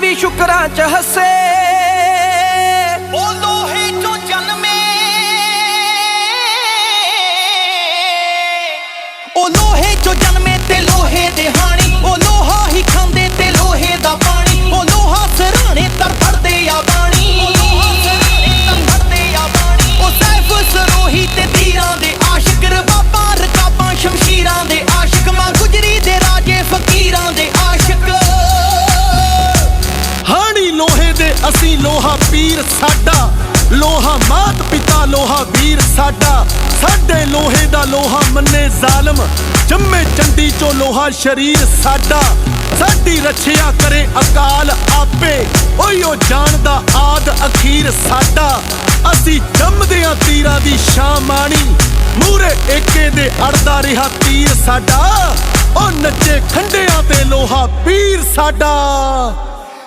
ਵੀ ਸ਼ੁਕਰਾਂ ਚ ਹੱਸੇ। ਉਹ ਲੋਹੇ ਚੋਂ ਜਨਮੇ। ਉਹ ਲੋਹੇ ਚੋਂ ਜਨਮੇ ਤੇ ਲੋਹੇ ਦੇ, ਅਸੀਂ ਲੋਹਾ ਪੀਰ ਸਾਡਾ। ਲੋਹਾ ਮਾਤ ਪਿਤਾ, ਲੋਹਾ ਵੀਰ ਸਾਡਾ। ਸਾਡੇ ਲੋਹੇ ਦਾ ਲੋਹਾ ਮੰਨੇ ਜ਼ਾਲਮ। ਜੰਮੇ ਚੰਡੀ ਚੋਂ ਲੋਹਾ ਸ਼ਰੀਰ ਸਾਡਾ। ਸਾਡੀ ਰੱਖਿਆ ਕਰੇ ਅਕਾਲ ਆਪੇ। ਓਏ ਜਾਣਦਾ ਆਦ ਅਖੀਰ ਸਾਡਾ। ਅਸੀਂ ਜੰਮਦਿਆਂ ਤੀਰਾਂ ਦੀ ਸ਼ਾਂ ਮੂਰੇ ਏਕੇ ਦੇ ਅੜਦਾ ਰਿਹਾ ਤੀਰ ਸਾਡਾ। ਉਹ ਨੱਚੇ ਖੰਡਿਆਂ ਤੇ ਲੋਹਾ ਪੀਰ ਸਾਡਾ।